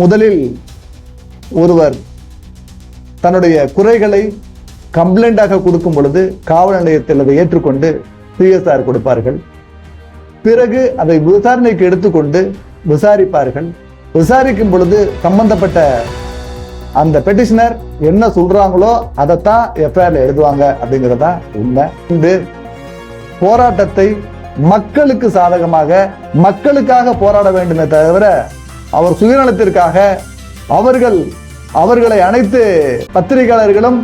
முதலில் ஒருவர் தன்னுடைய குறைகளை கம்ப்ளைண்டாக கொடுக்கும் பொழுது காவல் நிலையத்தில் அதை ஏற்றுக்கொண்டு சிஎஸ்ஆர் கொடுப்பார்கள். பிறகு அதை விசாரணைக்கு எடுத்துக்கொண்டு விசாரிப்பார்கள். விசாரிக்கும் பொழுது சம்பந்தப்பட்ட அந்த பெட்டிஷனர் என்ன சொல்றாங்களோ அதைத்தான் எஃப்ஐஆர்ல எழுதுவாங்க அப்படிங்கறதா உண்மை. இந்த போராட்டத்தை மக்களுக்கு சாதகமாக மக்களுக்காக போராட வேண்டுமே தவிர அவர் சுயநலத்திற்காக அவர்கள் அவர்களை அனைத்து பத்திரிகையாளர்களும்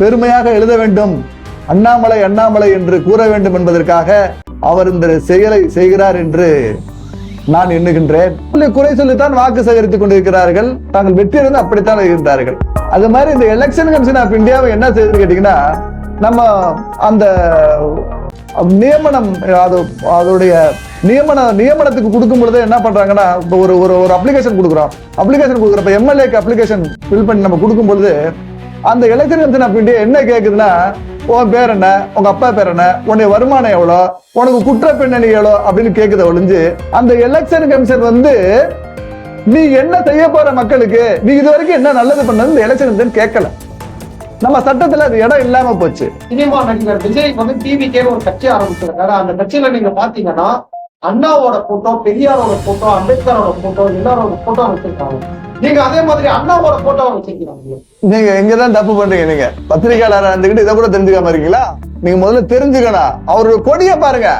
பெருமையாக எழுத வேண்டும். அண்ணாமலை அண்ணாமலை என்று கூற வேண்டும் என்பதற்காக அவர் இந்த செயலை செய்கிறார் என்று நான் எண்ணுகின்றேன். குறை சொல்லித்தான் வாக்கு சேகரித்துக் கொண்டிருக்கிறார்கள். தாங்கள் வெற்றியிருந்து அப்படித்தான் இருந்தார்கள். அது மாதிரி இந்த எலெக்ஷன் கமிஷன் ஆஃப் இந்தியாவை என்ன செய்யுது கேட்டீங்கன்னா நம்ம அந்த நியமனம் அது அதோடைய நியமன நியமனத்துக்கு கொடுக்கும் பொழுது என்ன பண்றாங்கன்னா இப்போ ஒரு ஒரு ஒரு அப்ளிகேஷன் கொடுக்குறோம். அப்ளிகேஷன் கொடுக்குறப்ப எம்எல்ஏக்கு அப்ளிகேஷன் ஃபில் பண்ணி நம்ம கொடுக்கும் பொழுது அந்த எலெக்ஷன் கமிஷன் ஆஃப் என்ன கேட்குதுன்னா உன் பேர் என்ன? உங்க அப்பா பேர் என்ன? உன்னுடைய வருமானம் எவ்வளோ? உனக்கு குற்ற பின்னணி எவ்வளோ? அப்படின்னு கேட்குத ஒழிஞ்சு அந்த எலெக்ஷன் கமிஷன் வந்து நீ என்ன செய்ய போற மக்களுக்கு? நீ இது வரைக்கும் என்ன நல்லது பண்ணது இந்த எலெக்ஷன் கமிஷன் கேட்கல நம்ம சட்டத்துல அது இடம் இல்லாம போச்சு. சினிமா நடிகர் விஜய் வந்து டிவிக்கே ஒரு கட்சி ஆரம்பிச்சிருக்காரு. அந்த கட்சியில நீங்க பாத்தீங்கன்னா அண்ணாவோட போட்டோ பெரியாரோட போட்டோ அம்பேத்கரோட போட்டோ எல்லாரோட போட்டோ வச்சிருக்காங்க. நீங்க அதே மாதிரி அண்ணாவோட போட்டோ வச்சிருக்கீங்க. நீங்க எங்கதான் தப்பு பண்றீங்க நீங்க. பத்திரிகையாளரா இருந்துகிட்டு இதை கூட தெரிஞ்சுக்காம இருக்கீங்களா? நீங்க முதல்ல தெரிஞ்சுக்கணும். அவரோட கொடியை பாருங்க.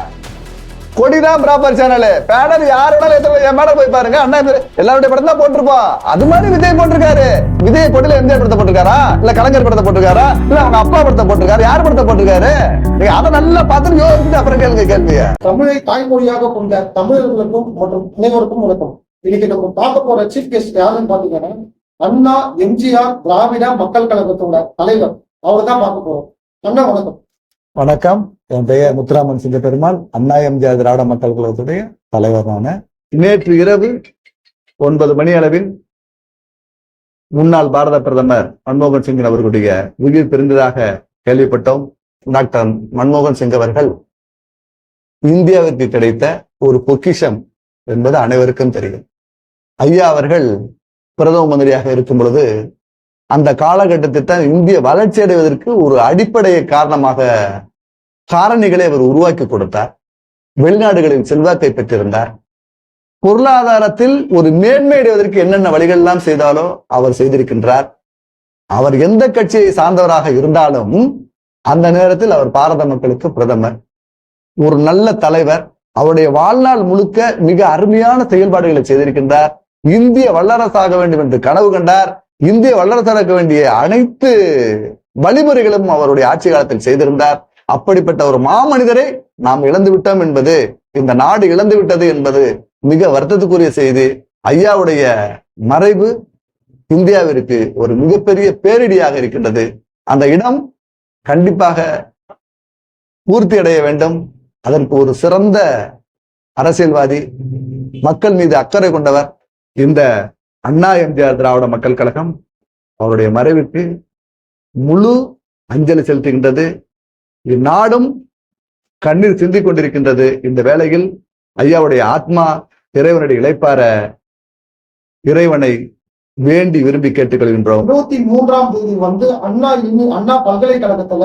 கொடிதான் ப்ராப்பர் சேனல் பேனர் யார் வேணாலும் எத்தனை என் மேடம் போய் பாருங்க. அண்ணா எல்லாருடைய படம் தான் போட்டிருப்போம் அது மாதிரி விஜய் போட்டிருக்காரு. விஜய் கொடியில எம்ஜிஆர் படத்தை போட்டிருக்காரா? இல்ல கலைஞர் படத்தை போட்டிருக்காரா? இல்ல அவங்க அப்பா படத்தை போட்டிருக்காரு. யார் படத்தை போட்டிருக்காரு? நீங்க அதை நல்லா பார்த்து யோசிச்சுட்டு அப்புறம் கேளுங்க கேள்விய தமிழை தாய்மொழியாக கொண்ட தமிழர்களுக்கும் மற்றும் அனைவருக்கும் வணக்கம். இன்னைக்கு நம்ம பார்க்க போற சீஃப் கெஸ்ட் யாருன்னு பாத்தீங்கன்னா அண்ணா எம்ஜிஆர் திராவிட மக்கள் கழகத்தோட தலைவர். அவர் தான் பார்க்க போறோம். அண்ணா வணக்கம். வணக்கம். என் பெயர் முத்துராமன் சிங்க பெருமாள் அண்ணா எம்ஜிஆர் திராவிட மக்கள் கழகத்துடைய தலைவர் நான் நேற்று இரவு ஒன்பது மணி அளவில் முன்னாள் பாரத பிரதமர் மன்மோகன் சிங் அவர்களுடைய உயிர் பிரிந்ததாக கேள்விப்பட்டோம். டாக்டர் மன்மோகன் சிங் அவர்கள் இந்தியாவிற்கு கிடைத்த ஒரு பொக்கிஷம் என்பது அனைவருக்கும் தெரியும். ஐயா அவர்கள் பிரதம மந்திரியாக இருக்கும் பொழுது அந்த காலகட்டத்தை தான் இந்திய வளர்ச்சி அடைவதற்கு ஒரு அடிப்படையை காரணமாக காரணிகளை அவர் உருவாக்கி கொடுத்தார். வெளிநாடுகளின் செல்வாக்கை பெற்றிருந்தார். பொருளாதாரத்தில் ஒரு மேன்மை அடைவதற்கு என்னென்ன வழிகள் எல்லாம் செய்தாலோ அவர் செய்திருக்கின்றார். அவர் எந்த கட்சியை சார்ந்தவராக இருந்தாலும் அந்த நேரத்தில் அவர் பாரத மக்களுக்கு பிரதமர். ஒரு நல்ல தலைவர். அவருடைய வாழ்நாள் முழுக்க மிக அருமையான செயல்பாடுகளை செய்திருக்கின்றார். இந்திய வல்லரசாக வேண்டும் என்று கனவு கண்டார். இந்திய வல்லரசாக வேண்டிய அனைத்து வழிமுறைகளும் அவருடைய ஆட்சி காலத்தில் செய்திருந்தார். அப்படிப்பட்ட ஒரு மாமனிதரை நாம் இழந்து விட்டோம் என்பது இந்த நாடு இழந்து விட்டது என்பது மிக வருத்தத்துக்குரிய செய்தி. ஐயாவுடைய மறைவு இந்தியாவிற்கு ஒரு மிகப்பெரிய பேரிடியாக இருக்கின்றது. அந்த இடம் கண்டிப்பாக பூர்த்தி அடைய வேண்டும். அதற்கு ஒரு சிறந்த அரசியல்வாதி மக்கள் மீது அக்கறை கொண்டவர். இந்த அண்ணா எம்ஜிஆர் திராவிட மக்கள் கழகம் அவருடைய மறைவுக்கு முழு அஞ்சலி செலுத்துகின்றது. இந்நாடும் கண்ணீர் சிந்திக் கொண்டிருக்கின்றது. இந்த வேளையில் ஐயாவுடைய ஆத்மா இறைவனுடைய இழைப்பார இறைவனை வேண்டி விரும்பி கேட்டுக்கொள்கின்றோம். இருபத்தி மூன்றாம் தேதி வந்து அண்ணா யூனி அண்ணா பல்கலைக்கழகத்துல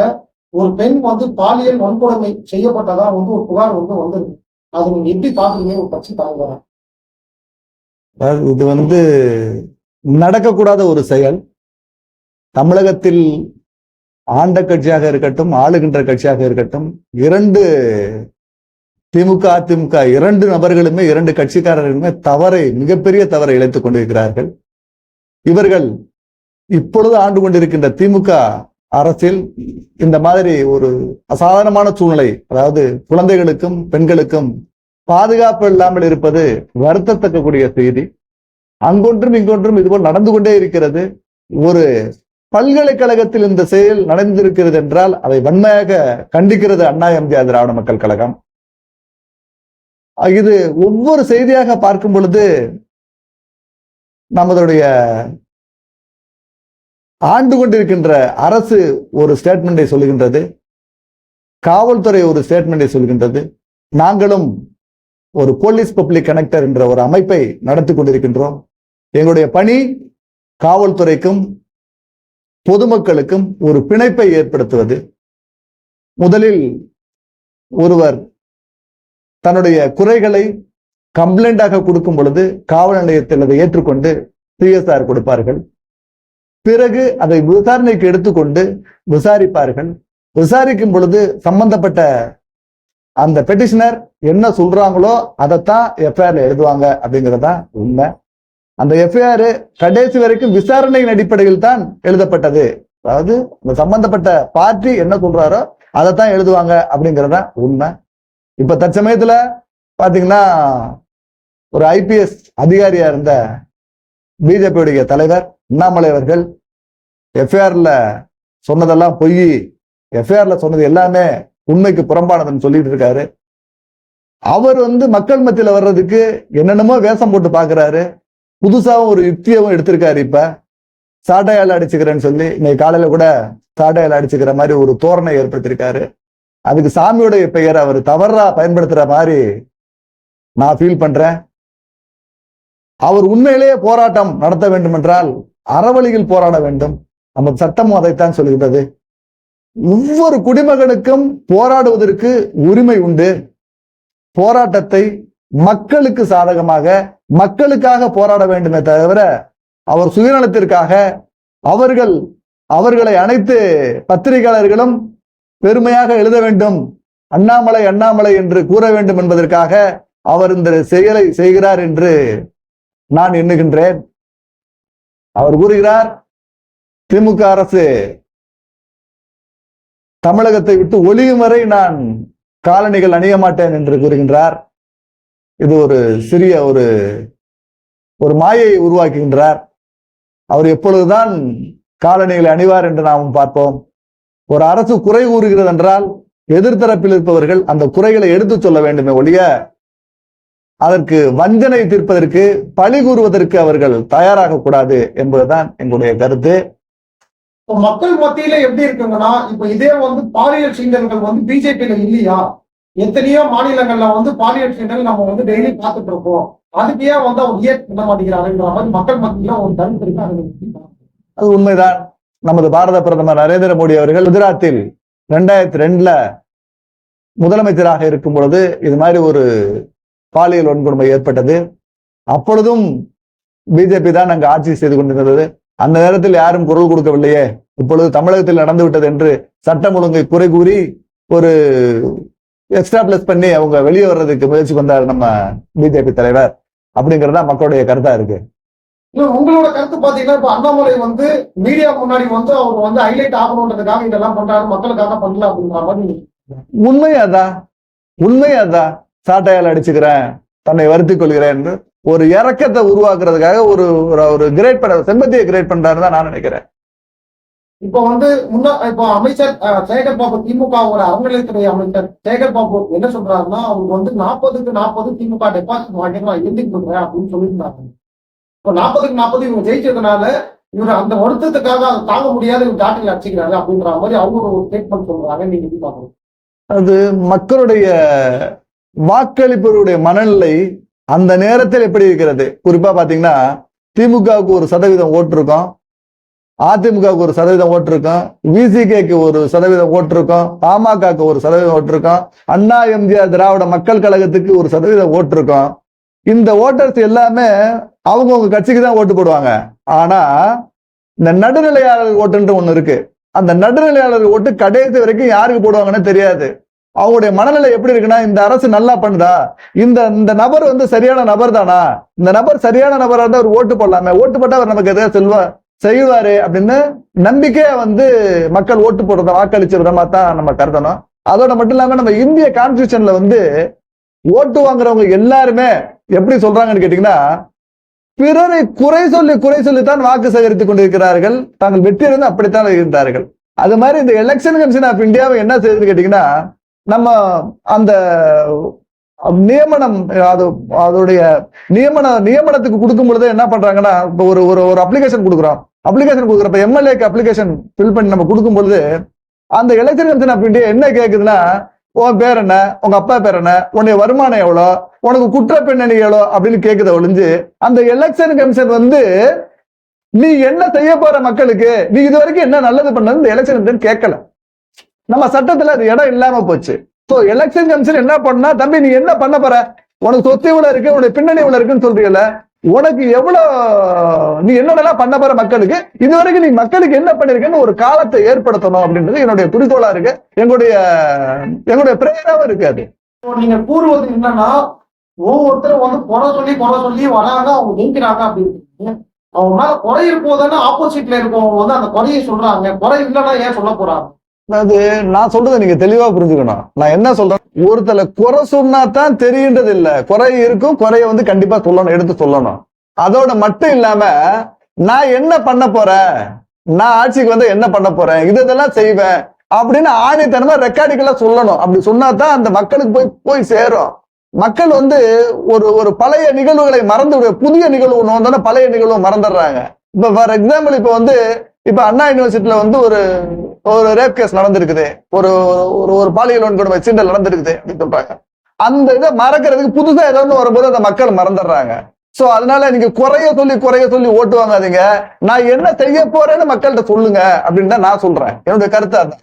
ஒரு பெண் வந்து பாலியல் வன்கொடுமை செய்யப்பட்டதா வந்து ஒரு புகார் வந்து வந்திருக்கு. அது நீங்க எப்படி பாக்குறீங்க ஒரு கட்சி தலைவரா? இது வந்து நடக்கக்கூடாத ஒரு செயல். தமிழகத்தில் ஆண்ட கட்சியாக இருக்கட்டும் ஆளுகின்ற கட்சியாக இருக்கட்டும் இரண்டு திமுக அதிமுக இரண்டு நபர்களுமே இரண்டு கட்சிக்காரர்களுமே தவறை மிகப்பெரிய தவறை இழைத்துக் கொண்டிருக்கிறார்கள். இவர்கள் இப்பொழுது ஆண்டு கொண்டிருக்கின்ற திமுக அரசில் இந்த மாதிரி ஒரு அசாதாரணமான சூழ்நிலை அதாவது குழந்தைகளுக்கும் பெண்களுக்கும் பாதுகாப்பு இல்லாமல் இருப்பது வருத்தத்தக்கக்கூடிய செய்தி. அங்கொன்றும் இங்கொன்றும் இதுபோல் நடந்து கொண்டே இருக்கிறது. ஒரு பல்கலைக்கழகத்தில் இந்த செயல் நடந்திருக்கிறது என்றால் அதை வன்மையாக கண்டிக்கிறது அண்ணா எம்ஜிஆர் திராவிட மக்கள் கழகம். இது ஒவ்வொரு செய்தியாக பார்க்கும் பொழுது நம்மளுடைய ஆண்டு கொண்டிருக்கின்ற அரசு ஒரு ஸ்டேட்மெண்டை சொல்லுகின்றது காவல்துறை ஒரு ஸ்டேட்மெண்டை சொல்கின்றது. நாங்களும் ஒரு போலீஸ் பப்ளிக் கனெக்டர் என்ற ஒரு அமைப்பை நடத்தி கொண்டிருக்கின்றோம். எங்களுடைய பணி காவல்துறைக்கும் பொதுமக்களுக்கும் ஒரு பிணைப்பை ஏற்படுத்துவது. முதலில் ஒருவர் தன்னுடைய குறைகளை கம்ப்ளைண்டாக கொடுக்கும் பொழுது காவல் நிலையத்தில் அதை ஏற்றுக்கொண்டு சிஎஸ்ஆர் கொடுப்பார்கள். பிறகு அதை விசாரணைக்கு எடுத்துக்கொண்டு விசாரிப்பார்கள். விசாரிக்கும் பொழுது சம்பந்தப்பட்ட அந்த பெட்டிஷனர் என்ன சொல்றாங்களோ அதைத்தான் எஃப்ஐஆர்ல எழுதுவாங்க அப்படிங்கறதுதான் உண்மை. அந்த எஃப்ஐஆர் கடைசி வரைக்கும் விசாரணையின் அடிப்படையில் தான் எழுதப்பட்டது. அதாவது அந்த சம்பந்தப்பட்ட பார்ட்டி என்ன சொல்றாரோ அதைத்தான் எழுதுவாங்க அப்படிங்கறதா உண்மை. இப்ப தற்சமயத்துல பாத்தீங்கன்னா ஒரு ஐபிஎஸ் அதிகாரியா இருந்த பிஜேபியுடைய தலைவர் அண்ணாமலை அவர்கள் எஃப்ஐஆர்ல சொன்னதெல்லாம் பொய். எஃப்ஐஆர்ல சொன்னது எல்லாமே உண்மைக்கு புறம்பானதுன்னு சொல்லிட்டு இருக்காரு. அவர் வந்து மக்கள் மத்தியில வர்றதுக்கு என்னென்னமோ வேஷம் போட்டு பாக்குறாரு. புதுசாவும் ஒரு யுக்தியாவும் எடுத்திருக்காரு இப்ப. சாட்டையால் அடிச்சுக்கிறேன்னு சொல்லி இன்னைக்கு காலையில கூட சாட்டையால் அடிச்சுக்கிற மாதிரி ஒரு தோரணை ஏற்படுத்தியிருக்காரு. அதுக்கு சாமியோட பெயர் அவர் தவறா பயன்படுத்துற மாதிரி நான் ஃபீல் பண்றேன். அவர் உண்மையிலேயே போராட்டம் நடத்த வேண்டும் என்றால் அறவழியில் போராட வேண்டும். நம்ம சட்டமும் அதைத்தான் சொல்கிறது ஒவ்வொரு குடிமகனுக்கும் போராடுவதற்கு உரிமை உண்டு. போராட்டத்தை மக்களுக்கு சாதகமாக மக்களுக்காக போராட வேண்டுமே தவிர அவர் சுயநலத்திற்காக அவர்கள் அவர்களை அனைத்து பத்திரிகையாளர்களும் பெருமையாக எழுத வேண்டும். அண்ணாமலை அண்ணாமலை என்று கூற வேண்டும் என்பதற்காக அவர் இந்த செயலை செய்கிறார் என்று நான் எண்ணுகின்றேன். அவர் கூறுகிறார் திமுக அரசு தமிழகத்தை விட்டு ஒளியும் வரை நான் காலணிகள் அணிய மாட்டேன் என்று கூறுகின்றார். இது ஒரு சிறிய ஒரு ஒரு மாயை உருவாக்குகின்றார். அவர் எப்பொழுதுதான் காலணிகளை அணிவார் என்று நாம் பார்ப்போம். ஒரு அரசு குறை கூறுகிறது என்றால் எதிர்த்தரப்பில் இருப்பவர்கள் அந்த குறைகளை எடுத்துச் சொல்ல வேண்டுமே ஒழிய அதற்கு வஞ்சனை தீர்ப்பதற்கு பழி கூறுவதற்கு அவர்கள் தயாராக கூடாது என்பதுதான் எங்களுடைய கருத்து. மக்கள் மத்தியில எப்படி இருக்குங்கன்னா இப்ப இதே வந்து பாலியல் சீண்டல்கள் வந்து பிஜேபியில இல்லையா? எத்தனையோ மாநிலங்கள்ல வந்து பாலியல் சீண்டல் நம்ம வந்து டெய்லி பார்த்துட்டு இருக்கோம். அதுக்கு ஏன் வந்து அவர் ஏன் பண்ண மாட்டேங்கிறாருன்ற மாதிரி மக்கள் மத்தியில ஒரு கருத்து இருக்கு அது உண்மைதான். நமது பாரத பிரதமர் நரேந்திர மோடி அவர்கள் குஜராத்தில் ரெண்டாயிரத்தி ரெண்டுல முதலமைச்சராக இருக்கும் பொழுது இது மாதிரி ஒரு பாலியல் வன்கொடுமை ஏற்பட்டது. அப்பொழுதும் பிஜேபி தான் அங்கு ஆட்சி செய்து கொண்டிருந்தது. அந்த நேரத்தில் யாரும் குரல் கொடுக்கவில்லையே. இப்பொழுது தமிழகத்தில் நடந்து விட்டது என்று சட்டம் ஒழுங்கை குறை கூறி ஒரு எக்ஸ்ட்ரா பிளஸ் பண்ணி அவங்க வெளியே வர்றதுக்கு முயற்சி வந்தார் நம்ம பிஜேபி தலைவர். அப்படிங்கறதா மக்களுடைய கருத்தா இருக்கு. உங்களோட கருத்து பாத்தீங்கன்னா இப்ப அண்ணாமலை வந்து மீடியா முன்னாடி வந்து அவர் வந்து ஹைலைட் ஆகணுன்றதுக்காக இதெல்லாம் பண்றாரு. மக்களுக்காக பண்ணல அப்படின்ற மாதிரி உண்மை அதான் உண்மை அதான் சாட்டையால் அடிச்சுக்கிறேன். தன்னை வருத்திக் கொள்கிறேன் என்று ஒரு இறக்கத்தை உருவாக்குறதுக்காக ஒரு ஒரு- கிரேட் பண்ண செம்பத்தியை கிரேட் பண்றாருன்னு தான் நான் நினைக்கிறேன். இப்ப வந்து முன்னா இப்போ அமைச்சர் சேகர் பாபு திமுகவோட அறநிலையத்துறை அமைச்சர் சேகர் பாபு என்ன சொல்றாருன்னா அவர் வந்து நாற்பதுக்கு நாற்பது திமுக டெபாசிட் வாங்கி நான் எழுதி கொடுக்குறேன் அப்படின்னு சொல்லியிருந்தாங்க இப்போ நாற்பதுக்கு நாற்பது இவங்க ஜெயிச்சதுனால இவர் அந்த வருத்தத்துக்காக அதை தாங்க முடியாத இவர் காட்டில் அடிச்சுக்கிறாரு அப்படின்ற மாதிரி அவங்க ஒரு ஸ்டேட்மெண்ட் சொல்றாங்க நீங்க எப்படி பாக்கணும் அது மக்களுடைய வாக்களிப்பவருடைய மனநிலை அந்த நேரத்தில் எப்படி இருக்கிறது? குறிப்பா பாத்தீங்கன்னா திமுகவுக்கு ஒரு சதவீதம் ஓட்டு இருக்கும். அதிமுகவுக்கு ஒரு சதவீதம் ஓட்டு இருக்கும். விசிகேக்கு ஒரு சதவீதம் ஓட்டு இருக்கும். பாமகக்கு ஒரு சதவீதம் ஓட்டு இருக்கும். அண்ணா எம்ஜிஆர் திராவிட மக்கள் கழகத்துக்கு ஒரு சதவீதம் ஓட்டு இருக்கும். இந்த ஓட்டர்ஸ் எல்லாமே அவங்கவுங்க கட்சிக்கு தான் ஓட்டு போடுவாங்க. ஆனா இந்த நடுநிலையாளர் ஓட்டுன்ற ஒண்ணு இருக்கு. அந்த நடுநிலையாளர் ஓட்டு கடைசி வரைக்கும் யாருக்கு போடுவாங்கன்னு தெரியாது. அவங்களுடைய மனநிலை எப்படி இருக்குன்னா இந்த அரசு நல்லா பண்ணுதா? இந்த இந்த நபர் வந்து சரியான நபர் தானா இந்த நபர் சரியான நபராக இருந்தால் அவர் ஓட்டு போடலாமே? ஓட்டு போட்டால் அவர் நமக்கு எதாவது செல்வா செய்வாரு அப்படின்னு நம்பிக்கையா வந்து மக்கள் ஓட்டு போடுறத வாக்களிச்ச விதமா தான் நம்ம கருதணும். அதோட மட்டும் இல்லாம நம்ம இந்திய கான்ஸ்டியூஷன்ல வந்து ஓட்டு வாங்குறவங்க எல்லாருமே எப்படி சொல்றாங்கன்னு கேட்டீங்கன்னா பிறரை குறை சொல்லி குறை சொல்லித்தான் வாக்கு சேகரித்துக் கொண்டிருக்கிறார்கள். தாங்கள் வெற்றியிலிருந்து அப்படித்தான் இருந்தார்கள். அது மாதிரி இந்த எலெக்ஷன் கமிஷன் ஆஃப் இந்தியாவை என்ன செய்யுதுன்னு கேட்டீங்கன்னா நம்ம அந்த நியமனம் அது அதோடைய நியமன நியமனத்துக்கு கொடுக்கும் பொழுது என்ன பண்றாங்கன்னா இப்போ ஒரு ஒரு ஒரு அப்ளிகேஷன் கொடுக்குறோம். அப்ளிகேஷன் கொடுக்குறப்ப எம்எல்ஏக்கு அப்ளிகேஷன் ஃபில் பண்ணி நம்ம கொடுக்கும் பொழுது அந்த எலெக்ஷன் கமிஷன் ஆஃப் என்ன கேக்குதுன்னா உன் பேர் என்ன? உங்க அப்பா பேர் என்ன? உன்னுடைய வருமானம் எவ்வளோ? உனக்கு குற்ற பின்னணிகளோ அப்படின்னு கேக்குத ஒழிஞ்சு அந்த எலெக்ஷன் கமிஷன் வந்து நீ என்ன செய்ய போற மக்களுக்கு? நீ இது வரைக்கும் என்ன நல்லது பண்ணு இந்த எலெக்ஷன் கமிஷன் கேட்கல. நம்ம சட்டத்துல அது இடம் இல்லாம போச்சு. சோ எலெக்ஷன் கமிஷன் என்ன பண்ணா தம்பி நீ என்ன பண்ண போற? உனக்கு சொத்து இவ்வளவு இருக்கு உனக்கு பின்னணி இவ்வளவு இருக்குன்னு சொல்றீங்கல்ல? உனக்கு எவ்வளவு நீ என்னென்னலாம் பண்ண போற மக்களுக்கு? இது வரைக்கும் நீ மக்களுக்கு என்ன பண்ணிருக்கன்னு ஒரு காலத்தை ஏற்படுத்தணும் அப்படின்றது என்னுடைய குறிக்கோளா இருக்கு. எங்களுடைய எங்களுடைய பிரேயராவும் இருக்கு அது. நீங்க கூறுவது என்னன்னா ஒவ்வொருத்தரும் வந்து குறை சொல்லி குறை சொல்லி வராங்க அவங்க நீக்கிறாங்க அப்படின்னு அவங்க மேல குறை இருக்கும்போது ஆப்போசிட்ல இருக்கவங்க வந்து அந்த குறையை சொல்றாங்க. குறை இல்லைன்னா ஏன் சொல்ல போறாங்க? அது நான் சொல்றதை நீங்க தெளிவா புரிஞ்சுக்கணும். நான் என்ன சொல்றேன்? ஒருத்தல குறை சொன்னா தான் தெரியுன்றது இல்ல குறை இருக்கும் குறைய வந்து கண்டிப்பா சொல்லணும் எடுத்து சொல்லணும். அதோட மட்டும் இல்லாம நான் என்ன பண்ண போறேன்? நான் ஆட்சிக்கு வந்து என்ன பண்ண போறேன்? இது இதெல்லாம் செய்வேன் அப்படின்னு ஆணித்தனமா ரெக்கார்டுகளா சொல்லணும். அப்படி சொன்னா தான் அந்த மக்களுக்கு போய் போய் சேரும். மக்கள் வந்து ஒரு ஒரு பழைய நிகழ்வுகளை மறந்து புதிய நிகழ்வு ஒன்று வந்தோன்னா பழைய நிகழ்வு மறந்துடுறாங்க. இப்ப ஃபார் எக்ஸாம்பிள் இப்ப வந்து இப்ப அண்ணா யூனிவர்சிட்டியில வந்து ஒரு ஒரு ரேப் கேஸ் நடந்திருக்குது. ஒரு ஒரு ஒரு பாலியல் வன்கொடுமை சீண்டல் நடந்திருக்குது அப்படின்னு சொல்றாங்க. அந்த இதை மறக்கிறதுக்கு புதுசா ஏதாவது வரும்போது அந்த மக்கள் மறந்துடுறாங்க. சோ அதனால நீங்க குறைய சொல்லி குறைய சொல்லி ஓட்டு வாங்காதீங்க. நான் என்ன செய்ய போறேன்னு மக்கள்கிட்ட சொல்லுங்க அப்படின்னு தான் நான் சொல்றேன். என்னுடைய கருத்தா அந்த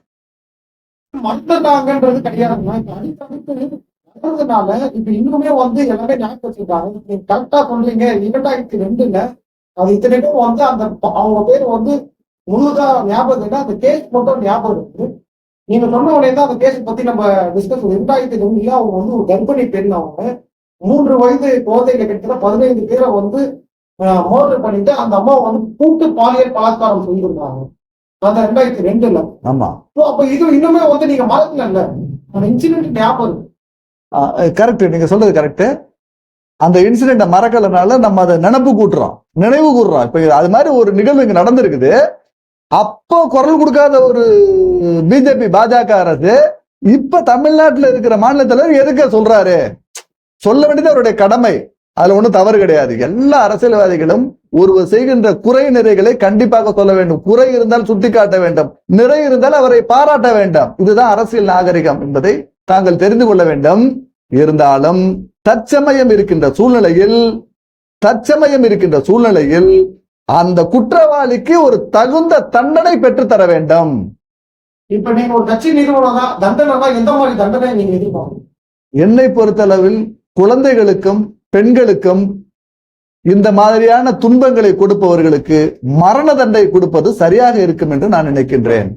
மறந்துட்டாங்கன்றது இப்ப வர்றதுனால இப்ப இன்னுமே வந்து எல்லாமே ஞாபகம் வச்சிருக்காங்க நீங்க கரெக்டா சொல்றீங்க. இரண்டாயிரத்தி ரெண்டுல அது இத்தனைக்கும் வந்து அந்த அவங்க பேர் வந்து முழுதா ஞாபகம் அந்த கேஸ் மட்டும் ஞாபகம் இருக்கு. நீங்க சொன்ன உடனே தான் அந்த கேஸ் பத்தி நம்ம டிஸ்கஸ் ரெண்டாயிரத்தி ரெண்டுல அவங்க வந்து ஒரு கர்ப்பிணி பெண் அவங்க மூன்று வயது குழந்தைகள் கிட்ட பதினைந்து பேரை வந்து மோட்டர் பண்ணிட்டு அந்த அம்மா வந்து கூட்டு பாலியல் பலாத்காரம் செய்திருந்தாங்க. அந்த ரெண்டாயிரத்தி ரெண்டுல. ஆமா. அப்ப இது இன்னுமே வந்து நீங்க மறக்கல அந்த இன்சிடென்ட் ஞாபகம் கரெக்ட் நீங்க சொல்றது கரெக்ட் அந்த இன்சிடென்ட மறக்கலனால நம்ம அதை நினப்பு கூட்டுறோம். நினைவு கூடுறோம் இப்ப அது மாதிரி ஒரு நிகழ்வு இங்க நடந்திருக்குது. அப்போ குரல் கொடுக்காத ஒரு பிஜேபி பாஜக அரசு இப்ப தமிழ்நாட்டுல இருக்கிற மாநில தலைவர் எதுக்க சொல்றாரு? சொல்ல வேண்டியது அவருடைய கடமை. அதுல ஒண்ணும் தவறு கிடையாது. எல்லா அரசியல்வாதிகளும் ஒருவர் செய்கின்ற குறை நிறைகளை கண்டிப்பாக சொல்ல வேண்டும். குறை இருந்தால் சுட்டிக்காட்ட வேண்டும். நிறை இருந்தால் அவரை பாராட்ட வேண்டும். இதுதான் அரசியல் நாகரிகம் என்பதை தாங்கள் தெரிந்து கொள்ள வேண்டும். இருந்தாலும் தற்சமயம் இருக்கின்ற சூழ்நிலையில் தற்சமயம் இருக்கின்ற சூழ்நிலையில் அந்த குற்றவாளிக்கு ஒரு தகுந்த தண்டனை பெற்று தர வேண்டும். இப்ப நீங்க ஒரு கட்சி நிறுவனம் தான் தண்டனைனா எந்த மாதிரி தண்டனை நீங்க எதிர்பார்க்கணும் என்னை பொறுத்தளவில் குழந்தைகளுக்கும் பெண்களுக்கும் இந்த மாதிரியான துன்பங்களை கொடுப்பவர்களுக்கு மரண தண்டனை கொடுப்பது சரியாக இருக்கும் என்று நான் நினைக்கின்றேன்.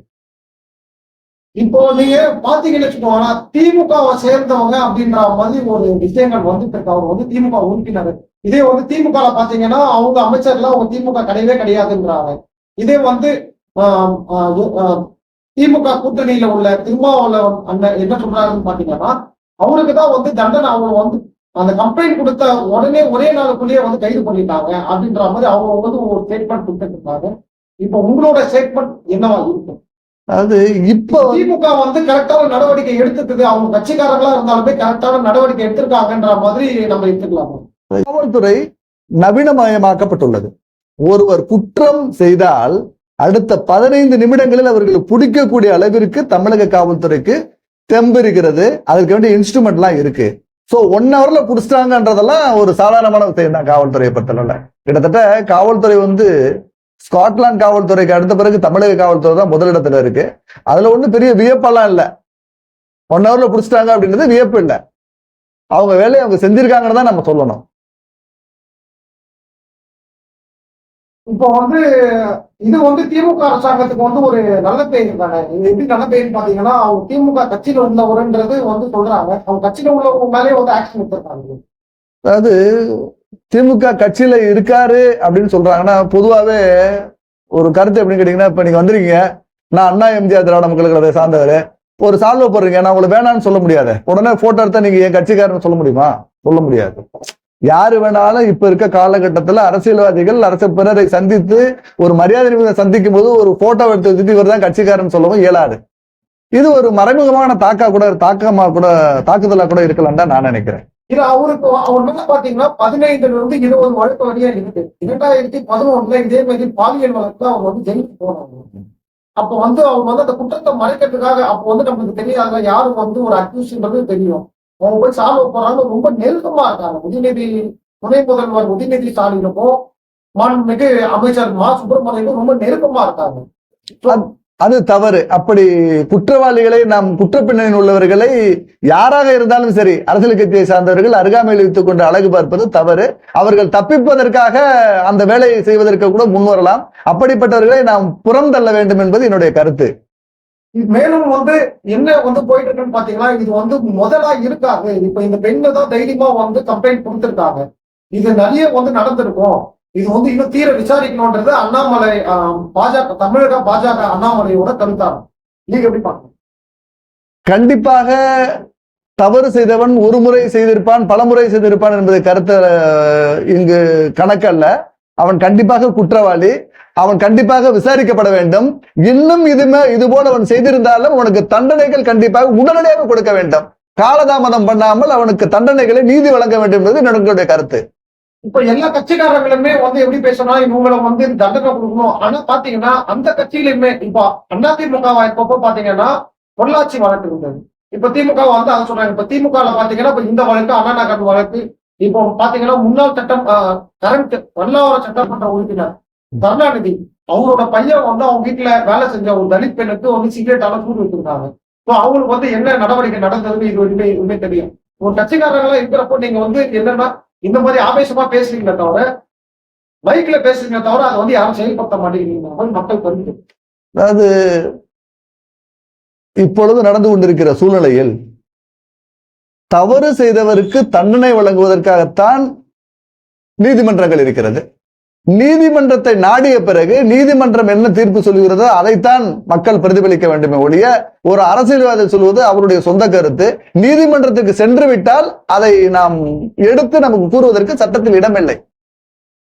இப்போ நீங்க பாத்தீங்கன்னு வச்சுக்கோங்க திமுகவை சேர்ந்தவங்க அப்படின்ற மாதிரி ஒரு விஷயங்கள் வந்துட்டு இருக்கு. அவர் வந்து திமுக உறுப்பினர். இதே வந்து திமுக பாத்தீங்கன்னா அவங்க அமைச்சர்லாம் அவங்க திமுக கிடையவே கிடையாதுன்றாங்க. இதே வந்து திமுக கூட்டணியில உள்ள திருமாவளவன் அண்ணன் என்ன சொல்றாருன்னு பாத்தீங்கன்னா அவருக்கு தான் வந்து தண்டனை அவங்க வந்து அந்த கம்ப்ளைண்ட் கொடுத்த உடனே ஒரே நாளுக்குள்ளேயே வந்து கைது பண்ணிட்டாங்க அப்படின்ற மாதிரி அவங்க வந்து ஒரு ஸ்டேட்மெண்ட் கொடுத்துருக்காங்க. இப்போ உங்களோட ஸ்டேட்மெண்ட் என்னவா இருக்கும் அதாவது இப்போ திமுக வந்து கரெக்டான நடவடிக்கை எடுத்துக்குது அவங்க கட்சிக்காரங்களா இருந்தாலுமே கரெக்டான நடவடிக்கை எடுத்திருக்காங்கன்ற மாதிரி நம்ம எடுத்துக்கலாம்? காவல்துறை நவீனமயமாக்கப்பட்டுள்ளது. ஒருவர் குற்றம் செய்தால் அடுத்த பதினைந்து நிமிடங்களில் அவர்களை பிடிக்கக்கூடிய அளவிற்கு தமிழக காவல்துறைக்கு தெம்பு இருக்கிறது அதற்கு வேண்டிய இன்ஸ்ட்ருமெண்ட்லாம் இருக்கு. சோ ஒன் ஹவர்ல புடிச்சிட்டாங்கன்றதெல்லாம் ஒரு சாதாரணமான விஷயம் தான் காவல்துறையை பொறுத்தளவுல. கிட்டத்தட்ட காவல்துறை வந்து ஸ்காட்லாந்து காவல்துறைக்கு அடுத்த பிறகு தமிழக காவல்துறை தான் முதலிடத்துல இருக்கு. அதுல ஒண்ணும் பெரிய வியப்பெல்லாம் இல்ல. ஒன் ஹவர்ல புடிச்சிட்டாங்க அப்படின்றது வியப்பு இல்ல. அவங்க வேலையை அவங்க செஞ்சிருக்காங்கன்னு தான் நம்ம சொல்லணும். இப்போ வந்து இது வந்து திமுக அரசாங்கத்துக்கு வந்து ஒரு நல்ல பெயர் தானே? இது எப்படி நல்ல பெயர் பாத்தீங்கன்னா அவங்க திமுக கட்சியில உள்ளவருன்றது வந்து சொல்றாங்க. அவங்க கட்சியில உள்ளவங்க மேலே வந்து ஆக்ஷன் எடுத்திருக்காங்க. அதாவது திமுக கட்சியில இருக்காரு அப்படின்னு சொல்றாங்கன்னா பொதுவாவே ஒரு கருத்து எப்படின்னு கேட்டீங்கன்னா இப்ப நீங்க வந்திருக்கீங்க. நான் அண்ணா எம்ஜிஆர் திராவிட மக்கள் கழகத்தை சார்ந்தவர். ஒரு சால்வை போடுறீங்க நான் உங்களை வேணாம்னு சொல்ல முடியாது. உடனே போட்டோ எடுத்தா நீங்க என் கட்சிக்காரன்னு சொல்ல முடியுமா? சொல்ல முடியாது. யாரு வேணாலும் இப்ப இருக்க காலகட்டத்துல அரசியல்வாதிகள் அரசு பிறரை சந்தித்து ஒரு மரியாதை நிமிடம் சந்திக்கும் போது ஒரு போட்டோ எடுத்து வச்சுட்டு இவர் தான் கட்சிக்காரன் சொல்லவும் இயலாது. இது ஒரு மறைமுகமான தாக்கா கூட தாக்கமா கூட தாக்குதலா கூட இருக்கலாம் தான் நான் நினைக்கிறேன். இது அவருக்கு அவர் மேல பாத்தீங்கன்னா பதினைந்துல இருந்து இருபது வழக்கு வழியா இருக்கு இரண்டாயிரத்தி பதினொன்றுல இதே மாதிரி பாலியல் வழக்குல அவர் வந்து ஜெயிலுக்கு போனாங்க அப்போ வந்து அவர் வந்து அந்த குற்றத்தை மறைக்கிறதுக்காக அப்போ வந்து நம்மளுக்கு தெரியாத யாரும் வந்து ஒரு அக்யூஸ்ன்றது தெரியும். அவங்க போய் சால்வ போறாங்க. ரொம்ப நெருக்கமா இருக்காங்க. உதயநிதி துணை முதல்வர் உதயநிதி ஸ்டாலினுக்கும் மாண்புமிகு அமைச்சர் மா. சுப்பிரமணியனுக்கும் ரொம்ப நெருக்கமா இருக்காங்க. அது தவறு. அப்படி குற்றவாளிகளை நாம் குற்றப்பின்னணியில் உள்ளவர்களை யாராக இருந்தாலும் சரி அரசியல் கட்சியை சார்ந்தவர்கள் அருகாமையில் வைத்துக் கொண்டு அழகு பார்ப்பது தவறு. அவர்கள் தப்பிப்பதற்காக அந்த வேலையை செய்வதற்கு கூட முன்வரலாம். அப்படிப்பட்டவர்களை நாம் புறம் தள்ள வேண்டும் என்பது என்னுடைய கருத்து. மேலும் வந்து என்ன வந்து போயிட்டு இருக்குன்னு பாத்தீங்கன்னா இது வந்து முதலா இருக்காது இப்ப இந்த பெண்ணு தான் தைரியமா வந்து கம்ப்ளைண்ட் கொடுத்திருக்காங்க. இது நிறைய வந்து நடந்திருக்கும். இது வந்து இன்னும் தீர விசாரிக்கணும்ன்றது அண்ணாமலை பாஜக தமிழக பாஜக அண்ணாமலையோட கருத்தாகும். நீங்க எப்படி பாக்குறீங்க கண்டிப்பாக தவறு செய்தவன் ஒரு முறை செய்திருப்பான் பல முறை செய்திருப்பான் என்பது கருத்து இங்கு கணக்கல்ல. அவன் கண்டிப்பாக குற்றவாளி. அவன் கண்டிப்பாக விசாரிக்கப்பட வேண்டும். இன்னும் இதுமே இது போல அவன் செய்திருந்தாலும் அவனுக்கு தண்டனைகள் கண்டிப்பாக உடனடியாக கொடுக்க வேண்டும். காலதாமதம் பண்ணாமல் அவனுக்கு தண்டனைகளை நீதி வழங்க வேண்டும் என்பது என்னுடைய கருத்து. இப்ப எல்லா கட்சிக்காரர்களுமே வந்து எப்படி பேசணும்? இவங்களை வந்து தண்டனை கொடுக்கணும். ஆனா பாத்தீங்கன்னா அந்த கட்சியிலுமே இப்போ அதிமுக வாய்ப்பப்போ பாத்தீங்கன்னா பொள்ளாச்சி வழக்கு இருந்தது. இப்ப திமுக வந்து அதை சொல்றாங்க இப்ப திமுக பாத்தீங்கன்னா இப்ப இந்த வழக்கு அண்ணா நகர் வழக்கு. இப்போ பாத்தீங்கன்னா முன்னாள் சட்டம் கரண்ட் பல்லாவர சட்டமன்ற உறுப்பினர். கருணாநிதி அவரோட பையன் வந்து அவங்க வீட்டுல வேலை செஞ்ச ஒரு தலித் பெண்ணுக்கு வந்து சிகரெட்டால சூடு வச்சிருந்தாங்க. ஸோ அவங்களுக்கு வந்து என்ன நடவடிக்கை நடந்ததுன்னு இது வரைக்குமே உண்மை தெரியும் ஒரு கட்சிக்காரங்களா இருக்கிறப்போ நீங்க வந்து என்னன்னா இந்த மாதிரி ஆவேசமா பேசுறீங்களே தவிர பைக்ல பேசுறீங்களே தவிர அதை வந்து யாரும் செயல்படுத்த மாட்டேங்கிறீங்க. மக்கள் தெரிஞ்சு அதாவது இப்பொழுது நடந்து கொண்டிருக்கிற சூழ்நிலையில் தவறு செய்தவருக்கு தண்டனை வழங்குவதற்காகத்தான் நீதிமன்றங்கள் இருக்கிறது. நீதிமன்றத்தை நாடிய பிறகு நீதிமன்றம் என்ன தீர்ப்பு சொல்கிறதோ அதைத்தான் மக்கள் பிரதிபலிக்க வேண்டுமே ஒழிய ஒரு அரசியல்வாதி சொல்வது அவருடைய சொந்த கருத்து. நீதிமன்றத்துக்கு சென்று விட்டால் அதை நாம் எடுத்து நமக்கு கூறுவதற்கு சட்டத்தில் இடமில்லை.